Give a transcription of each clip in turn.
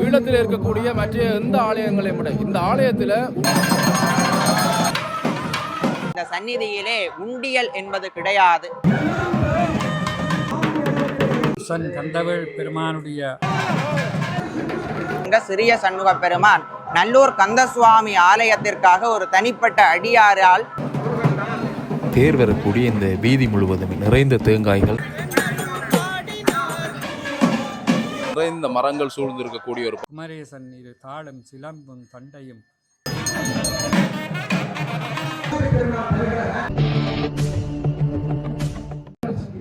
ஈழத்தில் இருக்கக்கூடிய மற்ற எந்த ஆலயங்களையும் விட இந்த ஆலயத்தில் இந்த சந்நிதியிலே உண்டியல் என்பது கிடையாது. சன் கந்தவேள் பெருமானுடைய சிறிய சண்முக பெருமான் நல்லூர் கந்தசுவாமி ஆலயத்திற்காக ஒரு தனிப்பட்ட அடியாரால் தேர் வரக்கூடிய இந்த வீதி முழுவதும் நிறைந்த தேங்காய்கள் நிறைந்த மரங்கள் சூழ்ந்திருக்கக்கூடிய ஒரு குமரேசன் இரு தாளம் சிலம்பும் தண்டையும்.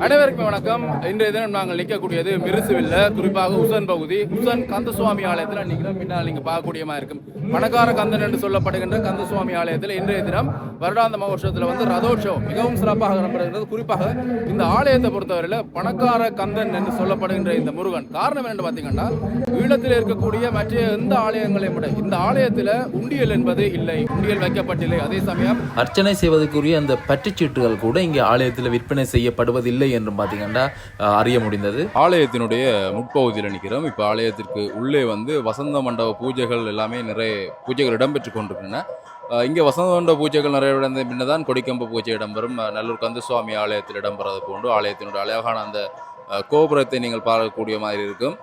அனைவருக்கும் வணக்கம். இன்றைய தினம் நாங்கள் நிற்கக்கூடியது மிருசுவில்ல குறிப்பாக உசன் பகுதி. உசன் கந்தசுவாமி ஆலயத்தில் நிற்கிறோம் பின்னால் நீங்கள் பார்க்கக்கூடியமா இருக்கும். பணக்கார கந்தன் என்று சொல்லப்படுகின்ற கந்தசுவாமி ஆலயத்தில் இன்றைய தினம் வருடாந்த மகோற்சவத்தில் வந்து ரதோற்சவம் மிகவும் சிறப்பாக நடைபெறுகிறது. குறிப்பாக இந்த ஆலயத்தை பொறுத்தவரையில் பணக்கார கந்தன் என்று சொல்லப்படுகின்ற இந்த முருகன். காரணம் என்று பார்த்தீங்கன்னா ஈழத்தில் இருக்கக்கூடிய மற்ற எந்த ஆலயங்களையும் விட இந்த ஆலயத்தில் உண்டியல் என்பது இல்லை. உண்டியல் வைக்கப்பட்டில்லை. அதே சமயம் அர்ச்சனை செய்வதற்குரிய அந்த பற்றுச்சீட்டுகள் கூட இங்கே ஆலயத்தில் விற்பனை செய்யப்படுவது இல்லை என்றும் பார்த்தீங்கன்னா அறிய முடிந்தது. ஆலயத்தினுடைய முற்பகுதியில் நிற்கிறோம் இப்போ ஆலயத்திற்கு உள்ளே வந்து வசந்த மண்டப பூஜைகள் எல்லாமே நிறைய பூஜைகள் இடம்பெற்று கொண்டிருக்கின்றன. இங்கே வசந்த மண்டப பூஜைகள் நிறைய இடந்த பின்னதான் கொடிக்கம்பு பூஜை இடம்பெறும். நல்லூர் கந்தசுவாமி ஆலயத்தில் இடம்பெறது போன்று ஆலயத்தினுடைய அழகான அந்த கோபுரத்தை நீங்கள் பார்க்கக்கூடிய மாதிரி இருக்கும்.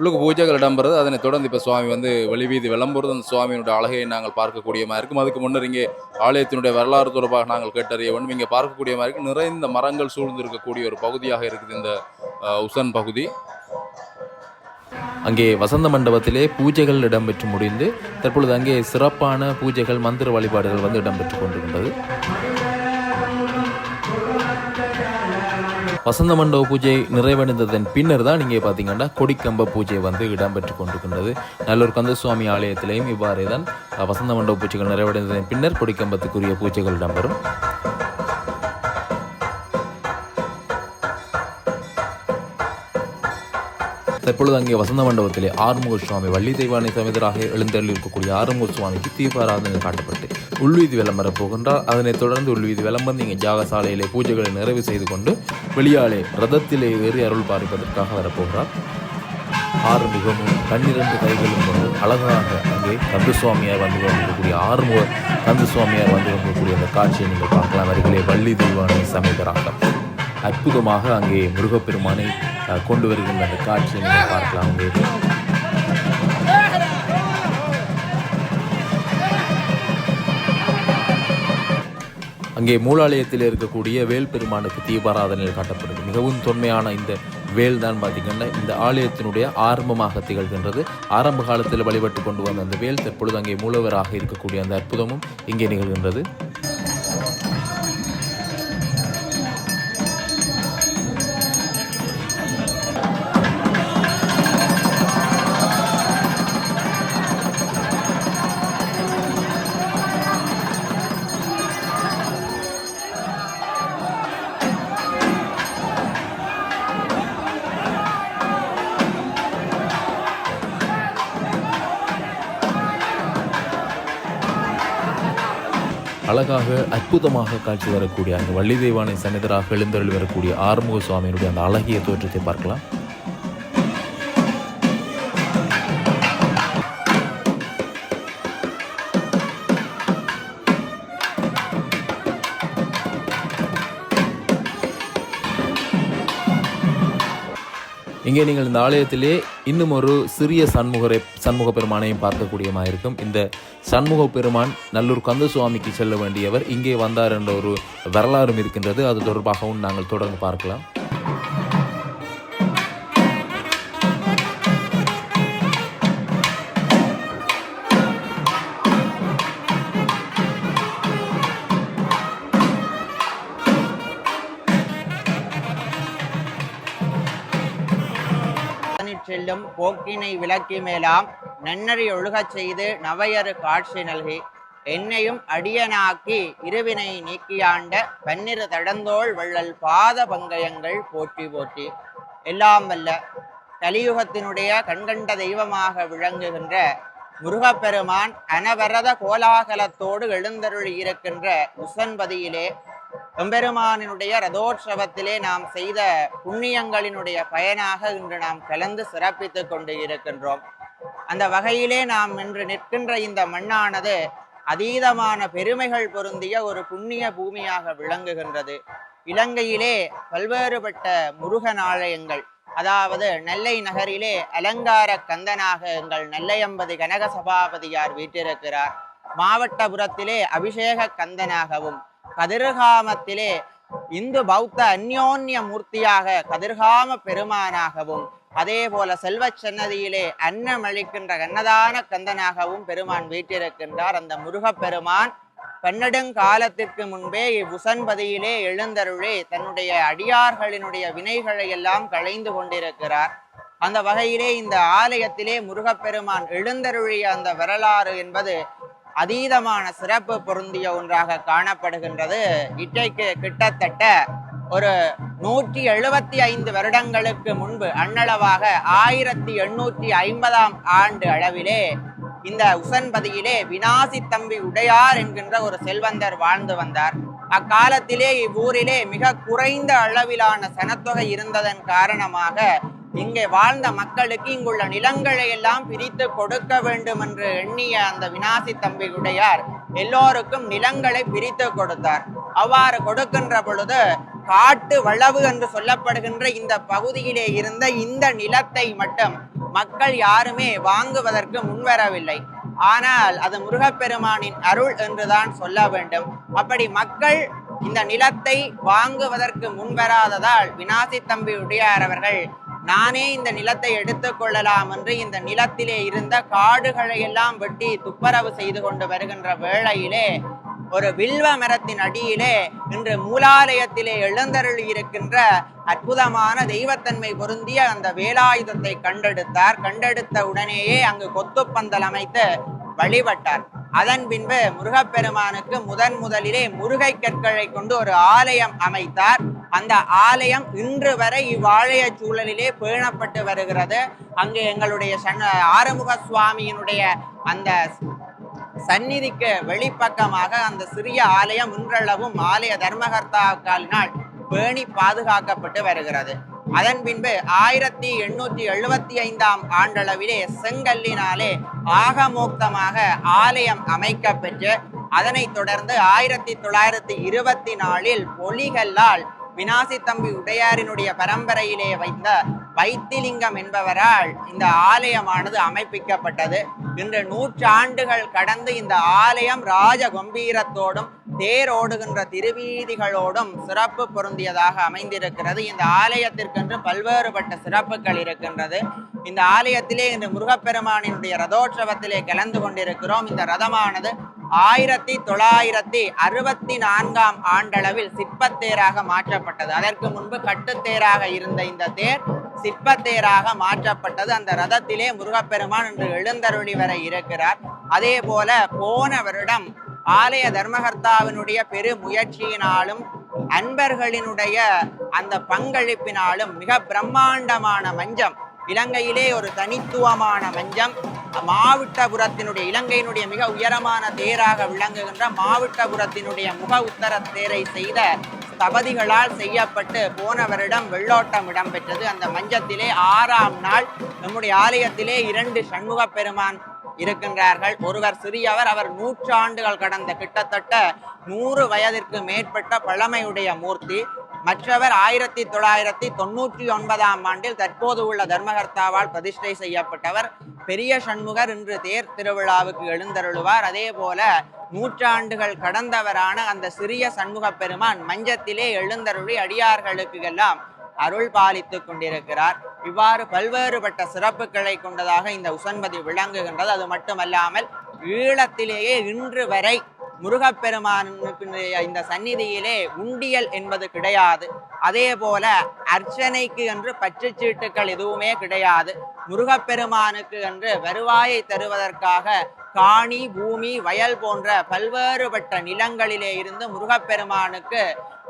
உள்ளுக்கு பூஜைகள் இடம்பெறுது. அதனை தொடர்ந்து இப்போ சுவாமி வந்து வெளிவீதி விளம்புறது. அந்த சுவாமியினுடைய அழகையை நாங்கள் பார்க்கக்கூடிய மாதிரி இருக்கும். அதுக்கு முன்னர் இங்கே ஆலயத்தினுடைய வரலாறு தொடர்பாக நாங்கள் கேட்டறிய வேண்டும். இங்கே பார்க்கக்கூடிய மாதிரி இருக்கும். நிறைந்த மரங்கள் சூழ்ந்து இருக்கக்கூடிய ஒரு பகுதியாக இருக்குது இந்த உசன் பகுதி. அங்கே வசந்த மண்டபத்திலே பூஜைகள் இடம்பெற்று முடிந்து தற்பொழுது அங்கே சிறப்பான பூஜைகள் மந்திர வழிபாடுகள் வந்து இடம்பெற்று கொண்டிருந்தது. வசந்த மண்டப பூஜை நிறைவடைந்ததன் பின்னர் தான் இங்கே பார்த்தீங்கன்னா கொடிக்கம்ப பூஜை வந்து இடம்பெற்று கொண்டிருக்கின்றது. நல்லூர் கந்தசுவாமி ஆலயத்திலையும் இவ்வாறே தான் வசந்த மண்டப பூஜைகள் நிறைவடைந்ததன் பின்னர் கொடிக்கம்பத்துக்குரிய பூஜைகள் இடம்பெறும். தற்பொழுது அங்கே வசந்த மண்டபத்திலே ஆறுமுக சுவாமி வள்ளி தெய்வானை சமேதராக எழுந்தருள் இருக்கக்கூடிய ஆறுமுக சுவாமிக்கு தீபாராதனை காட்டப்பட்டு உள்வீதி விளம்பர போகின்றார் அதனைத் தொடர்ந்து உள்வீதி விளம்பரம் இங்கே ஜாகசாலையிலே பூஜைகளை நிறைவு செய்து கொண்டு வெளியாலே ரதத்திலே ஏறி அருள் பார்ப்பதற்காக வரப்போகிறார். ஆறுமுகமும் பன்னிரண்டு கைகளும் கொண்டு அழகாக அங்கே கந்து சுவாமியார் வந்து கொண்டிருக்கக்கூடிய ஆறுமுக கந்தசுவாமியார் வந்து கொண்டிருக்கக்கூடிய அந்த காட்சியை நீங்கள் பார்க்கலாம். அருகிலே வள்ளி தெய்வானை சமைக்கிறாங்க. அற்புதமாக அங்கே முருகப்பெருமானை கொண்டு வருகின்ற அந்த காட்சியை நீங்கள் பார்க்கலாம். அங்கே அங்கே மூலாலயத்தில் இருக்கக்கூடிய வேல் பெருமானுக்கு தீபாராதனையில் காட்டப்படுது. மிகவும் தொன்மையான இந்த வேல் தான் பார்த்தீங்கன்னா இந்த ஆலயத்தினுடைய ஆரம்பமாக திகழ்கின்றது. ஆரம்ப காலத்தில் வழிபட்டு கொண்டு வந்த அந்த வேல் தற்பொழுது அங்கே மூலவராக இருக்கக்கூடிய அந்த அற்புதமும் இங்கே நிகழ்கின்றது. அழகாக அற்புதமாக காட்சி வரக்கூடிய அந்த வள்ளி தெய்வானை சன்னிதராக எழுந்தருள் வரக்கூடிய ஆறுமுக சுவாமியினுடைய அந்த அழகிய தோற்றத்தை பார்க்கலாம். இங்கே நீங்கள் இந்த ஆலயத்திலே இன்னும் ஒரு சிறிய சண்முகரை சண்முக பெருமானையும் பார்க்கக்கூடியமாக இருக்கும் இந்த சண்முக பெருமான் நல்லூர் கந்தசுவாமிக்கு செல்ல வேண்டியவர் இங்கே வந்தார் என்ற ஒரு வரலாறும் இருக்கின்றது. அது தொடர்பாகவும் நாங்கள் தொடர்ந்து பார்க்கலாம். போக்கினை விளக்கி மேலாம் நன்னறி ஒழுகச் செய்து நவையறு காட்சி நல்கி என்னையும் அடியனாக்கி இருவினை நீக்கியாண்ட பன்னிரு தடந்தோள் வள்ளல் பாத பங்கயங்கள் போற்றி போற்றி. எல்லாம் வல்ல கலியுகத்தினுடைய கண்கண்ட தெய்வமாக விளங்குகின்ற முருகப்பெருமான் அனவரத கோலாகலத்தோடு எழுந்தருள் இருக்கின்ற உசன்பதியிலே எம்பெருமானினுடைய ரதோற்சவத்திலே நாம் செய்த புண்ணியங்களினுடைய பயனாக இன்று நாம் கலந்து சிறப்பித்துக் கொண்டு இருக்கின்றோம். அந்த வகையிலே நாம் இன்று நிற்கின்ற இந்த மண்ணானது அதீதமான பெருமைகள் பொருந்திய ஒரு புண்ணிய பூமியாக விளங்குகின்றது. இலங்கையிலே பல்வேறுபட்ட முருகன் ஆலயங்கள் அதாவது நெல்லை நகரிலே அலங்கார கந்தனாக எங்கள் நெல்லையம்பதி கனக சபாபதியார் வீட்டிருக்கிறார். மாவட்டபுரத்திலே அபிஷேக கந்தனாகவும் கதிர்காமத்திலே இந்து பௌத்த அந்யோன்ய மூர்த்தியாக கதிர்காம பெருமானாகவும் அதே போல செல்வ சன்னதியிலே அன்னமளிக்கின்ற கண்ணதான கந்தனாகவும் பெருமான் வீட்டிருக்கின்றார் அந்த முருகப்பெருமான் பன்னெடுங்காலத்திற்கு முன்பே இவ்வுசன்பதியிலே எழுந்தருளே தன்னுடைய அடியார்களினுடைய வினைகளை எல்லாம் களைந்து கொண்டிருக்கிறார். அந்த வகையிலே இந்த ஆலயத்திலே முருகப்பெருமான் எழுந்தருளிய அந்த வரலாறு என்பது அதீதமான சிறப்பு பொருந்திய ஒன்றாக காணப்படுகின்றது. இன்றைக்கு கிட்டத்தட்ட ஒரு நூற்றி எழுபத்தி ஐந்து வருடங்களுக்கு முன்பு அண்ணளவாக ஆயிரத்தி எண்ணூற்றி ஐம்பதாம் ஆண்டு அளவிலே இந்த உசன்பதியிலே வினாசி தம்பி உடையார் என்கின்ற ஒரு செல்வந்தர் வாழ்ந்து வந்தார். அக்காலத்திலே இவ்வூரிலே மிக குறைந்த அளவிலான சனத்தொகை இருந்ததன் காரணமாக இங்கே வாழ்ந்த மக்களுக்கு இங்குள்ள நிலங்களை எல்லாம் பிரித்து கொடுக்க வேண்டும் என்று எண்ணிய அந்த வினாசி தம்பி உடையார் எல்லோருக்கும் நிலங்களை பிரித்து கொடுத்தார். அவ்வாறு கொடுக்கின்ற பொழுது காட்டு வளவு என்று சொல்லப்படுகின்ற இந்த பகுதியிலே இருந்த இந்த நிலத்தை மட்டும் மக்கள் யாருமே வாங்குவதற்கு முன்வரவில்லை. ஆனால் அது முருகப்பெருமானின் அருள் என்றுதான் சொல்ல வேண்டும். அப்படி மக்கள் இந்த நிலத்தை வாங்குவதற்கு முன்வராததால் வினாசி தம்பி உடையார் அவர்கள் நானே இந்த நிலத்தை எடுத்துக்கொள்ளலாம் என்று இந்த நிலத்திலே இருந்த காடுகளை எல்லாம் வெட்டி துப்பரவு செய்து கொண்டு வருகின்ற வேளையிலே ஒரு வில்வ மரத்தின் அடியிலே இன்று மூலாலயத்திலே எழுந்தருள் இருக்கின்ற அற்புதமான தெய்வத்தன்மை பொருந்திய அந்த வேலாயுதத்தை கண்டெடுத்தார். கண்டெடுத்த உடனேயே அங்கு கொத்துப்பந்தல் அமைத்து வழிபட்டார். அதன் பின்பு முருகப்பெருமானுக்கு முதன் முதலிலே முருகை கற்களை கொண்டு ஒரு ஆலயம் அமைத்தார். அந்த ஆலயம் இன்று வரை இவ்வாலய சூழலிலே பேணப்பட்டு வருகிறது. அங்கு எங்களுடைய சன் ஆறுமுக சுவாமியினுடைய அந்த சந்நிதிக்கு வெளிப்பக்கமாக அந்த சிறிய ஆலயம் இன்றளவும் ஆலய தர்மகர்த்தாக்காலினால் பேணி பாதுகாக்கப்பட்டு வருகிறது. அதன் பின்பு ஆயிரத்தி எண்ணூற்றி எழுபத்தி ஐந்தாம் ஆண்டளவிலே செங்கல்லினாலே ஆகமோக்தமாக ஆலயம் அமைக்கப்பெற்று அதனைத் தொடர்ந்து ஆயிரத்தி தொள்ளாயிரத்தி இருபத்தி நாலில் பொலிகல்லால் வினாசி தம்பி உடையாரினுடைய பரம்பரையிலே வைத்த வைத்திலிங்கம் என்பவரால் இந்த ஆலயமானது அமைப்பிக்கப்பட்டது. இன்று நூற்றாண்டுகள் கடந்து இந்த ஆலயம் ராஜ கம்பீரத்தோடும் தேரோடுகின்ற திருவீதிகளோடும் சிறப்பு பொருந்தியதாக அமைந்திருக்கிறது. இந்த ஆலயத்திற்கென்று பல்வேறுபட்ட சிறப்புகள் இருக்கின்றது. இந்த ஆலயத்திலே இன்று முருகப்பெருமானினுடைய ரதோற்சவத்திலே கலந்து கொண்டிருக்கிறோம். இந்த ரதமானது ஆயிரத்தி தொள்ளாயிரத்தி அறுபத்தி நான்காம் ஆண்டளவில் சிற்பத்தேராக மாற்றப்பட்டது. அதற்கு முன்பு கட்டுத்தேராக இருந்த இந்த தேர் சிற்பத்தேராக மாற்றப்பட்டது. அந்த ரதத்திலே முருகப்பெருமான் என்று எழுந்தருளி வர இருக்கிறார். அதே போல போன வருடம் ஆலய தர்மகர்த்தாவினுடைய பெரு முயற்சியினாலும் அன்பர்களினுடைய அந்த பங்களிப்பினாலும் மிக பிரம்மாண்டமான மஞ்சம். இலங்கையிலே ஒரு தனித்துவமான மஞ்சம். மாவட்டபுரத்தினுடைய இலங்கையினுடைய மிக உயரமான தேராக விளங்குகின்ற மாவட்டபுரத்தினுடைய முக உத்தர தேரை செய்த தபதிகளால் செய்யப்பட்டு போன வருடம் வெள்ளோட்டம் இடம்பெற்றது. அந்த மஞ்சத்திலே ஆறாம் நாள் நம்முடைய ஆலயத்திலே இரண்டு சண்முக பெருமான் இருக்கின்றார்கள். ஒருவர் சிறியவர் அவர் நூற்றாண்டுகள் கடந்த கிட்டத்தட்ட நூறு வயதிற்கு மேற்பட்ட பழமையுடைய மூர்த்தி. மற்றவர் ஆயிரத்தி தொள்ளாயிரத்தி தொண்ணூற்றி ஒன்பதாம் ஆண்டில் தற்போது உள்ள தர்மகர்த்தாவால் பிரதிஷ்டை செய்யப்பட்டவர். பெரிய சண்முகர் இன்று தேர் திருவிழாவுக்கு எழுந்தருளுவார். அதே போல நூற்றாண்டுகள் கடந்தவரான அந்த சிறிய சண்முக பெருமான் மஞ்சத்திலே எழுந்தருளி அடியார்களுக்கு எல்லாம் அருள் பாலித்துக் கொண்டிருக்கிறார். இவ்வாறு பல்வேறுபட்ட சிறப்புகளை கொண்டதாக இந்த உசன்பதி விளங்குகின்றது. அது மட்டுமல்லாமல் ஈழத்திலேயே இன்று வரை முருகப்பெருமானுக்கு இந்த சந்நிதியிலே உண்டியல் என்பது கிடையாது. அதே போல அர்ச்சனைக்கு என்று பற்றுச்சீட்டுகள் எதுவுமே கிடையாது. முருகப்பெருமானுக்கு என்று வருவாயை தருவதற்காக காணி பூமி வயல் போன்ற பல்வேறுபட்ட நிலங்களிலே இருந்து முருகப்பெருமானுக்கு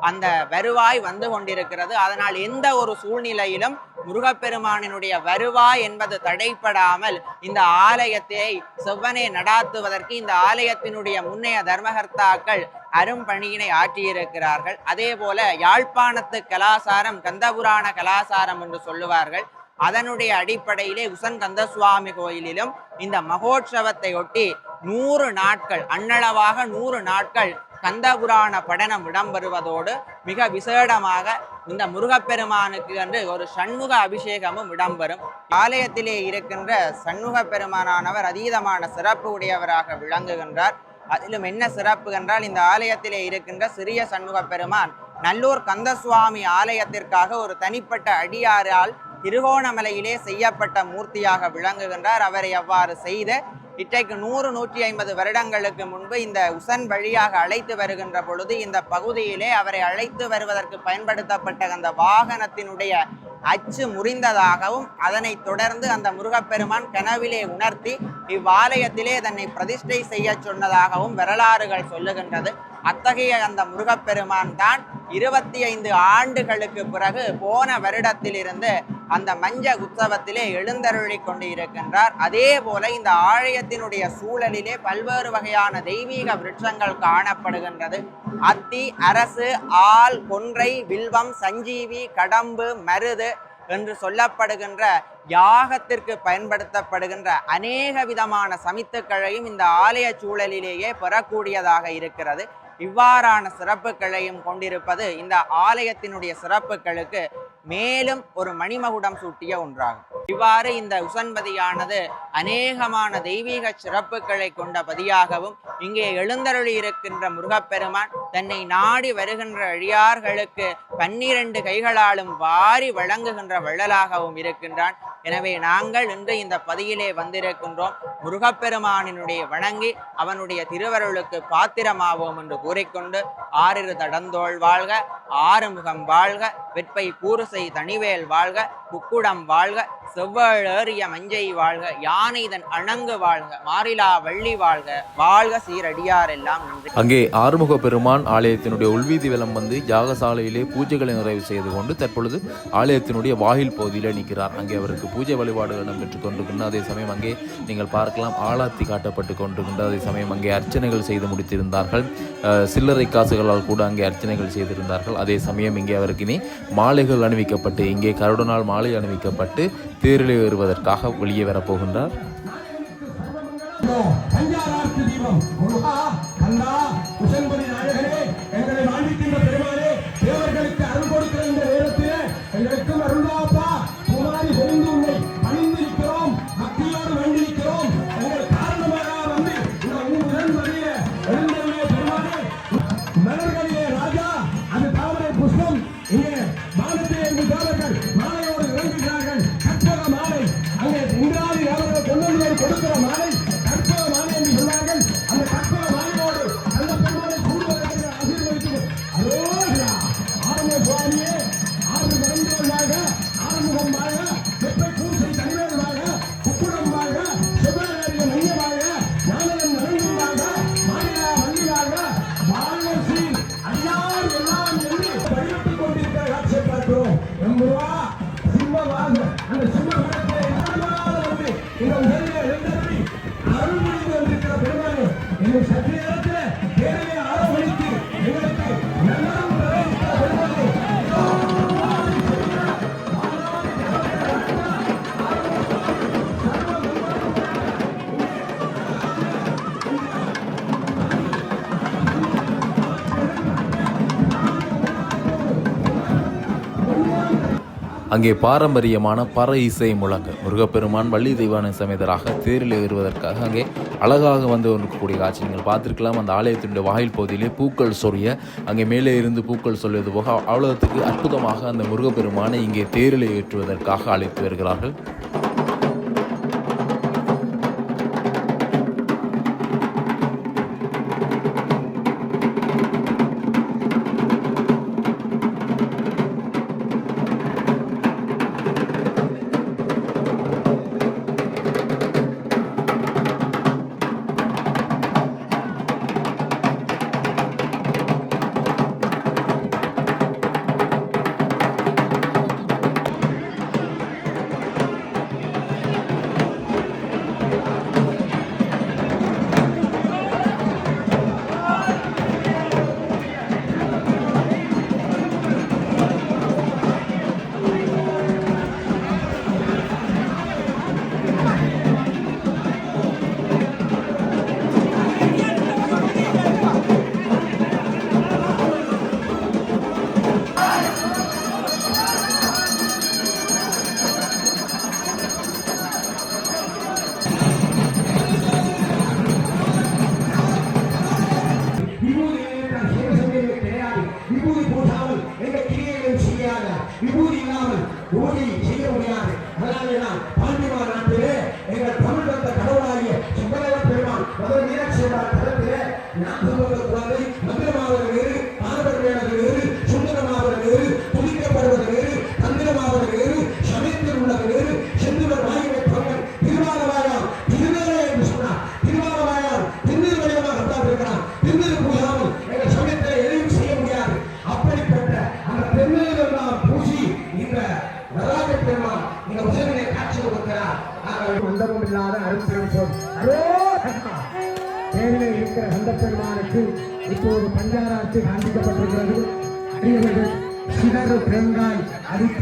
அந்த வருவாய் வந்து கொண்டிருக்கிறது. அதனால் எந்த ஒரு சூழ்நிலையிலும் முருகப்பெருமானினுடைய வருவாய் என்பது தடைப்படாமல் இந்த ஆலயத்தை செவ்வனை நடாத்துவதற்கு இந்த ஆலயத்தினுடைய முன்னைய தர்மகர்த்தாக்கள் அரும்பணியினை ஆற்றியிருக்கிறார்கள். அதே போல யாழ்ப்பாணத்து கலாசாரம் கந்தபுராண கலாசாரம் என்று சொல்லுவார்கள். அதனுடைய அடிப்படையிலே உசன் கந்தசுவாமி கோயிலிலும் இந்த மகோற்சவத்தை ஒட்டி நூறு நாட்கள் அன்னளவாக நூறு நாட்கள் கந்தபுராண படனம் இடம்பெறுவதோடு மிக விசேடமாக இந்த முருகப்பெருமானுக்கு என்று ஒரு சண்முக அபிஷேகமும் இடம்பெறும். ஆலயத்திலே இருக்கின்ற சண்முக பெருமானானவர் அதீதமான சிறப்பு உடையவராக விளங்குகின்றார். அதிலும் என்ன சிறப்பு என்றால் இந்த ஆலயத்திலே இருக்கின்ற சிறிய சண்முக பெருமான் நல்லூர் கந்தசுவாமி ஆலயத்திற்காக ஒரு தனிப்பட்ட அடியாரால் திருகோணமலையிலே செய்யப்பட்ட மூர்த்தியாக விளங்குகின்றார். அவரை அவ்வாறு செய்து இன்றைக்கு நூறு நூற்றி ஐம்பது வருடங்களுக்கு முன்பு இந்த உசன் வழியாக அழைத்து வருகின்ற பொழுது இந்த பகுதியிலே அவரை அழைத்து வருவதற்கு பயன்படுத்தப்பட்ட அந்த வாகனத்தினுடைய அச்சு முறிந்ததாகவும் அதனைத் தொடர்ந்து அந்த முருகப்பெருமான் கனவிலே உணர்த்தி இவ்வாலயத்திலே தன்னை பிரதிஷ்டை செய்ய சொன்னதாகவும் வரலாறுகள் சொல்லுகின்றது. அத்தகைய அந்த முருகப்பெருமான் தான் இருபத்தி ஐந்து ஆண்டுகளுக்கு பிறகு போன வருடத்திலிருந்து அந்த மஞ்ச உற்சவத்திலே எழுந்தருளி கொண்டு இருக்கின்றார் அதே போல இந்த ஆலயத்தினுடைய சூழலிலே பல்வேறு வகையான தெய்வீக விருட்சங்கள் காணப்படுகின்றது. அத்தி அரசு ஆள் கொன்றை வில்வம் சஞ்சீவி கடம்பு மருது என்று சொல்லப்படுகின்ற யாகத்திற்கு பயன்படுத்தப்படுகின்ற அநேக விதமான சமித்துக்களையும் இந்த ஆலய சூழலிலேயே பெறக்கூடியதாக இருக்கிறது. இவ்வாறான சிறப்புகளையும் கொண்டிருப்பது இந்த ஆலயத்தினுடைய சிறப்புகளுக்கு மேலும் ஒரு மணிமகுடம் சூட்டிய ஒன்றாகும். இவ்வாறு இந்த உசன்பதியானது அநேகமான தெய்வீக சிறப்புகளை கொண்ட பதியாகவும் இங்கே எழுந்தருளி இருக்கின்ற முருகப்பெருமான் தன்னை நாடி வருகின்ற அழியார்களுக்கு பன்னிரண்டு கைகளாலும் வாரி வழங்குகின்ற வள்ளலாகவும் இருக்கின்றான். எனவே நாங்கள் இன்று இந்த பதியிலே வந்திருக்கின்றோம். முருகப்பெருமானினுடைய வணங்கி அவனுடைய திருவருளுக்கு பாத்திரமாவோம் என்று கூறிக்கொண்டு ஆறிரு தடந்தோள் வாழ்க ஆறுமுகம் வாழ்க வெட்பை ஆசை தனிவேல் வாழ்க குக்குடம் வாழ்க செவ்வழேறிய மஞ்சை வாழ்க யானைதன் அணங்கு வாழ்க மாறிலா வள்ளி வாழ்க. வாழ்க சீரடியார் எல்லாம் நன்றி. அங்கே ஆறுமுக பெருமான் ஆலயத்தினுடைய உள்வீதி விலம் வந்து யாகசாலையிலே பூஜைகளை நிறைவு செய்து கொண்டு தற்பொழுது ஆலயத்தினுடைய வாயில் பகுதியில் நிற்கிறார். அங்கே அவருக்கு பூஜை வழிபாடுகள் இடம்பெற்றுக் கொண்டிருக்கின்ற அதே சமயம் அங்கே நீங்கள் பார்க்கலாம் ஆளாத்தி காட்டப்பட்டு கொண்டிருக்கின்ற அதே சமயம் அங்கே அர்ச்சனைகள் செய்து முடித்திருந்தார்கள். சில்லறை காசுகளால் கூட அங்கே அர்ச்சனைகள் செய்திருந்தார்கள். அதே சமயம் இங்கே அவருக்கு இனி மாலைகள் அணிவிக்கப்பட்டு இங்கே கருடனால் மாலை அணிவிக்கப்பட்டு தேரில் ஏறுவதற்காக வெளியே வரப்போகின்றார். அங்கே பாரம்பரியமான பற இசை முழங்க. முருகப்பெருமான் வள்ளி தெய்வான சமேதராக தேரில் ஏறுவதற்காக அங்கே அழகாக வந்து இருக்கக்கூடிய காட்சி நீங்கள் பார்த்துருக்கலாம். அந்த ஆலயத்தினுடைய வாயில் பகுதியிலே பூக்கள் சொரிய அங்கே மேலே இருந்து பூக்கள் சொல்வது போக அவ்வளோத்துக்கு அற்புதமாக அந்த முருகப்பெருமானை இங்கே தேரில் ஏற்றுவதற்காக அழைத்து வருகிறார்கள்.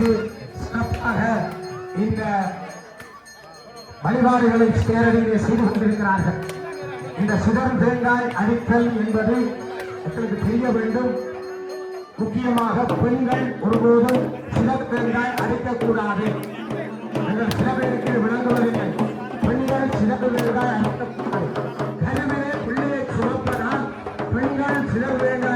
ஒரு சிறப்பாக இந்த வழிபாடுகளை தேரடியிலே செய்து கொண்டிருக்கிறார்கள். இந்த சுதர் தேங்காய் அடித்தல் என்பது எங்களுக்கு தெரிய வேண்டும். முக்கியமாக பெண்கள் ஒருபோதும் சிதறு தேங்காய் அடிக்கக்கூடாது. எங்கள் சில பேருக்கு விளங்குவதில்லை. பெண்கள் சிறப்பு தேங்காய் அடிக்கக்கூடாது. கருவிலே பிள்ளையை சுமப்பதால் பெண்கள் சிறப்பு தேங்காய்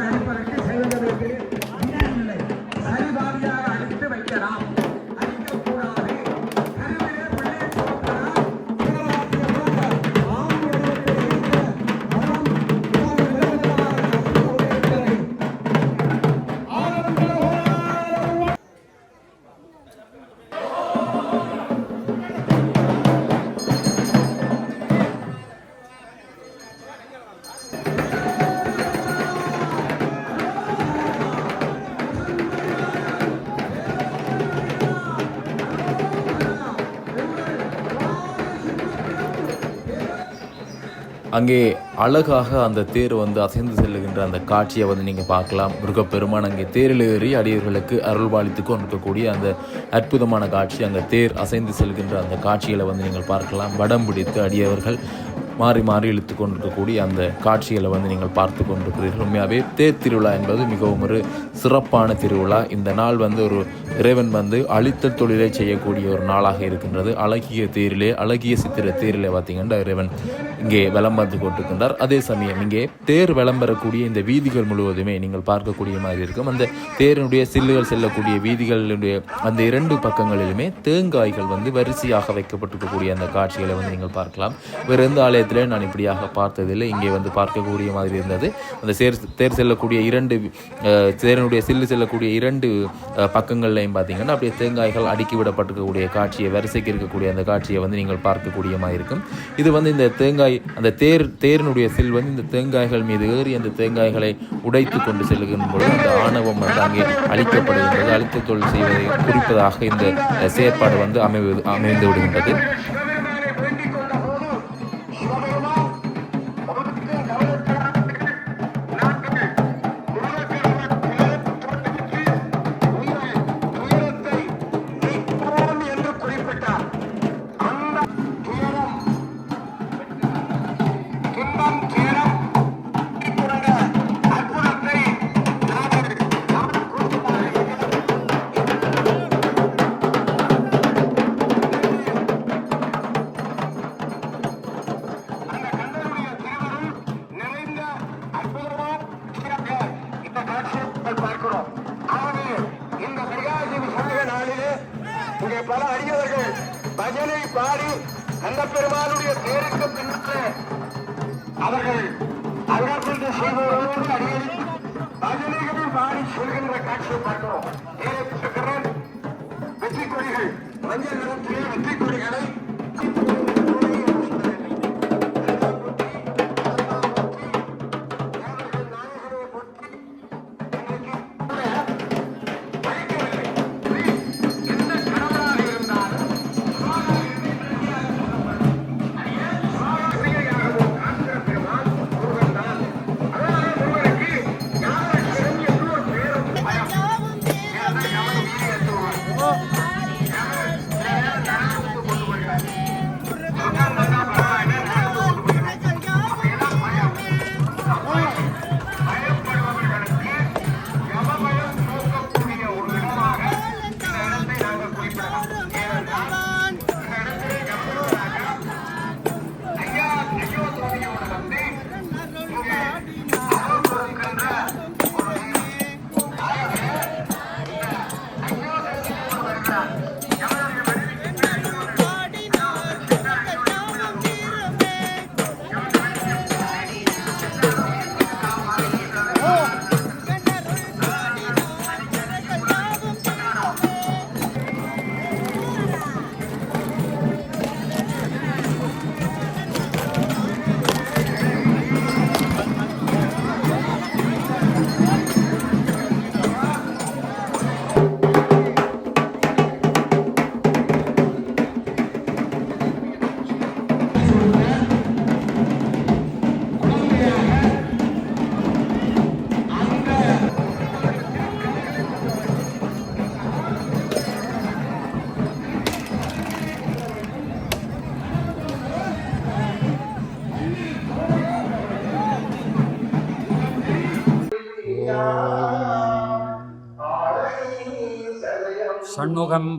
அங்கே அழகாக அந்த தேர் வந்து அசைந்து செல்லுகின்ற அந்த காட்சியை வந்து நீங்கள் பார்க்கலாம். முருகப்பெருமான் அங்கே தேரில் ஏறி அடியவர்களுக்கு அருள்பாலித்து கொண்டிருக்கக்கூடிய அந்த அற்புதமான காட்சி அங்கே தேர் அசைந்து செல்கின்ற அந்த காட்சிகளை வந்து நீங்கள் பார்க்கலாம். வடம் பிடித்து அடியவர்கள் மாறி மாறி இழுத்து கொண்டிருக்கக்கூடிய அந்த காட்சிகளை வந்து நீங்கள் பார்த்து கொண்டிருக்கிறீர்கள். உண்மையாகவே தேர் திருவிழா என்பது மிகவும் ஒரு சிறப்பான திருவிழா. இந்த நாள் வந்து ஒரு இறைவன் வந்து அழித்தல் தொழிலை செய்யக்கூடிய ஒரு நாளாக இருக்கின்றது. அழகிய தேரிலே அழகிய சித்திர தேரிலே பார்த்தீங்கன்னா இறைவன் இங்கே விளம்பரத்து கொண்டிருக்கின்றார். அதே சமயம் இங்கே தேர் விளம்பரக்கூடிய இந்த வீதிகள் முழுவதுமே நீங்கள் பார்க்கக்கூடிய மாதிரி இருக்கும். அந்த தேரினுடைய சில்லுகள் செல்லக்கூடிய வீதிகளுடைய அந்த இரண்டு பக்கங்களிலுமே தேங்காய்கள் வந்து வரிசையாக வைக்கப்பட்டிருக்கக்கூடிய அந்த காட்சிகளை வந்து நீங்கள் பார்க்கலாம். வேறு எந்த ஆலயத்திலே நான் இப்படியாக பார்த்ததில்லை. இங்கே வந்து பார்க்கக்கூடிய மாதிரி இருந்தது. அந்த சேர் தேர் செல்லக்கூடிய இரண்டு தேரனுடைய அதனுடைய சில்லு செல்லக்கூடிய இரண்டு பக்கங்கள்லையும் பார்த்தீங்கன்னா அப்படியே தேங்காய்கள் அடுக்கி விடப்பட்டிருக்கக்கூடிய காட்சியை வரிசைக்கு இருக்கக்கூடிய அந்த காட்சியை வந்து நீங்கள் பார்க்கக்கூடிய மாதிரி இருக்கும். இது வந்து இந்த தேங்காய் அந்த தேர் தேரினுடைய சில் வந்து இந்த தேங்காய்கள் மீது ஏறி அந்த தேங்காய்களை உடைத்து கொண்டு செல்கின்ற பொழுது அந்த ஆணவம் வந்து அங்கே அழிக்கப்படுகின்றது. அழித்த தொழில் செய்வதை குறிப்பதாக இந்த செயற்பாடு வந்து அமைவது அமைந்து விடுகின்றது. கொடிகள் வெற்றி கொடிகளை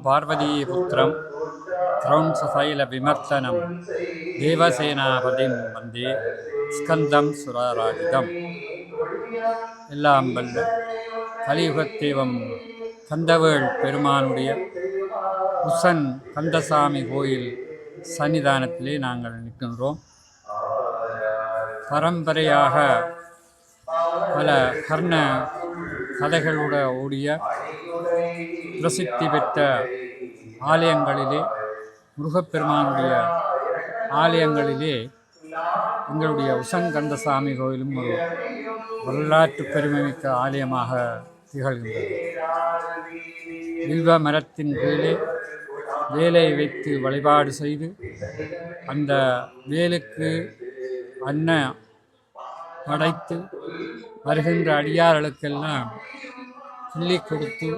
ஷண்முகம் பார்வதீபுத்திரம் கிரௌன்சசைல விமர்த்தனம் தேவசேனாபதிம் வந்தே ஸ்கந்தம் சுரராஜிதம் எல்லாம் வல்ல கலியுகத்தேவம் கந்தவேள் பெருமானுடைய உசன் கந்தசாமி கோயில் சன்னிதானத்திலே நாங்கள் நிற்கின்றோம். பரம்பரையாக பல கர்ண கதைகளோட ஓடிய பிரசித்தி பெற்ற ஆலயங்களிலே முருகப்பெருமானுடைய ஆலயங்களிலே எங்களுடைய உசங்கந்தசாமி கோயிலும் ஒரு வரலாற்று பெருமைமிக்க ஆலயமாக திகழ்கின்றது. வில்வ மரத்தின் கீழே வேலை வைத்து வழிபாடு செய்து அந்த வேலுக்கு அன்ன படைத்து வருகின்ற அடியார்களுக்கெல்லாம் கிள்ளி கொடுத்து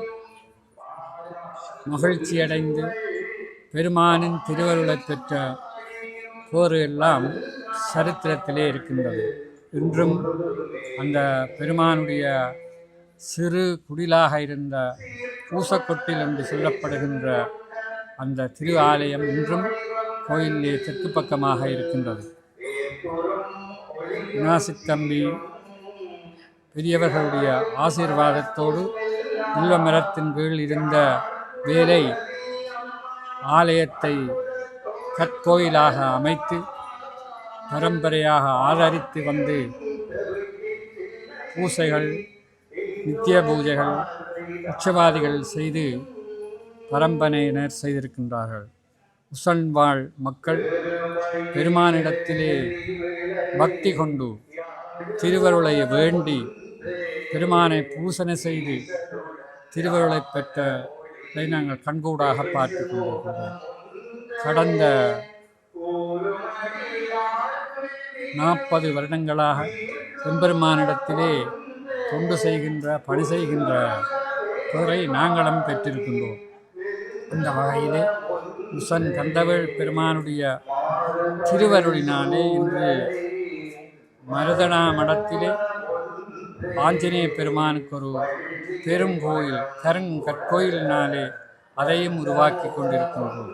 மகிழ்ச்சியடைந்து பெருமானின் திருவருளை பெற்ற போர் எல்லாம் சரித்திரத்திலே இருக்கின்றது. இன்றும் அந்த பெருமானுடைய சிறு குடிலாக இருந்த பூசக்கொட்டில் என்று சொல்லப்படுகின்ற அந்த திரு ஆலயம் இன்றும் கோயிலே தெற்கு பக்கமாக இருக்கின்றது. விநாசித்தம்பி பெரியவர்களுடைய ஆசீர்வாதத்தோடு வில்வ மரத்தின் கீழ் இருந்த வேலை ஆலயத்தை கற்கோயிலாக அமைத்து பரம்பரையாக ஆதரித்து வந்து பூசைகள் நித்திய பூஜைகள் உச்சவாதிகள் செய்து பரம்பரையினர் செய்திருக்கின்றார்கள். உசன்வாழ் மக்கள் பெருமானிடத்திலே பக்தி கொண்டு திருவருளை வேண்டி பெருமானை பூசனை செய்து திருவருளை பெற்ற இதை நாங்கள் கண்கூடாக பார்த்து கொண்டிருக்கிறோம் கடந்த நாற்பது வருடங்களாக எம்பெருமானிடத்திலே தொண்டு செய்கின்ற பணி செய்கின்ற துறை நாங்களும் பெற்றிருக்கின்றோம். இந்த வகையிலே உசன் கந்தவேள் பெருமானுடைய திருவருளினாலே இன்று மருதனா மடத்திலே ஆஞ்சநேய பெருமானுக்கு ஒரு பெரும் கோயில் கருங்கற்கோயிலினாலே அதையும் உருவாக்கி கொண்டிருக்கின்றோம்.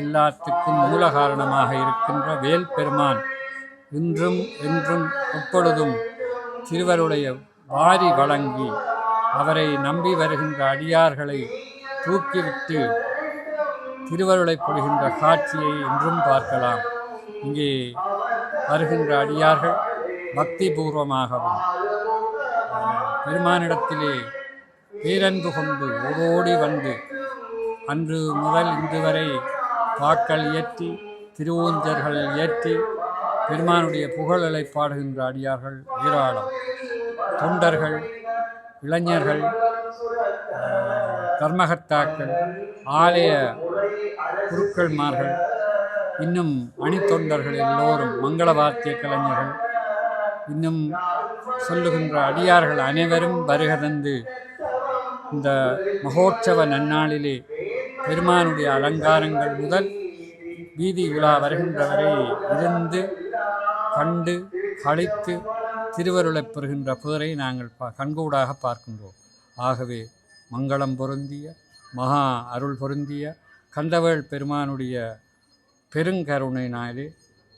எல்லாத்துக்கும் மூல காரணமாக இருக்கின்ற வேல் பெருமான் இன்றும் என்றும் எப்பொழுதும் திருவருடைய வாரி வழங்கி அவரை நம்பி வருகின்ற அடியார்களை தூக்கிவிட்டு திருவருளை பொழுகின்ற காட்சியை இன்றும் பார்க்கலாம். இங்கே வருகின்ற அடியார்கள் பக்தி பூர்வமாகவும் பெருமானிடத்திலே பேரன்பு கொண்டு ஓடோடி வந்து அன்று முதல் இன்று வரை பாக்கள் இயற்றி திருவூஞ்சர்கள் இயற்றி பெருமானுடைய புகழலை பாடுகின்ற அடியார்கள் ஏராளம். தொண்டர்கள் இளைஞர்கள் கர்மகர்த்தாக்கள் ஆலய குருக்கள்மார்கள் இன்னும் அணித்தொண்டர்கள் எல்லோரும் மங்கள வாத்திய கலைஞர்கள் இன்னும் சொல்லுகின்ற அடியார்கள் அனைவரும் வருக தந்து இந்த மகோற்சவ நன்னாளிலே பெருமானுடைய அலங்காரங்கள் முதல் வீதி உலா வருகின்றவரை இருந்து கண்டு கழித்து திருவருளைப் பெறுகின்ற புதரை நாங்கள் பா கண்கூடாக பார்க்கின்றோம். ஆகவே மங்களம் பொருந்திய மகா அருள் பொருந்திய கந்தவேள் பெருமானுடைய பெருங்கருணையினாலே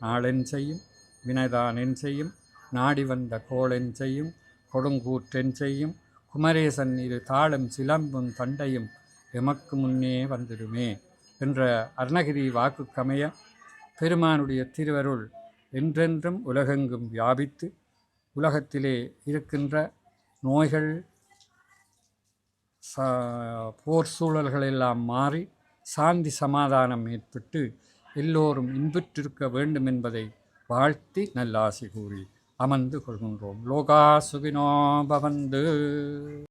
நாளென் செய்யும் வினைதான் என் செய்யும் நாடி வந்த கோளென் செய்யும் கொடுங்கூற்றென் செய்யும் குமரேசன் இரு தாளும் சிலம்பும் தண்டையும் எமக்கு முன்னே வந்துடுமே என்ற அருணகிரி வாக்குக்கமைய பெருமானுடைய திருவருள் என்றென்றும் உலகெங்கும் வியாபித்து உலகத்திலே இருக்கின்ற நோய்கள் போர் சூழல்கள் எல்லாம் மாறி சாந்தி சமாதானம் ஏற்பட்டு எல்லோரும் இன்புற்றிருக்க வேண்டும் என்பதை வாழ்த்தி நல்லாசி கூறி. அமர்ந்து கொள்கின்றோம். லோகா சுகினோ பவந்து.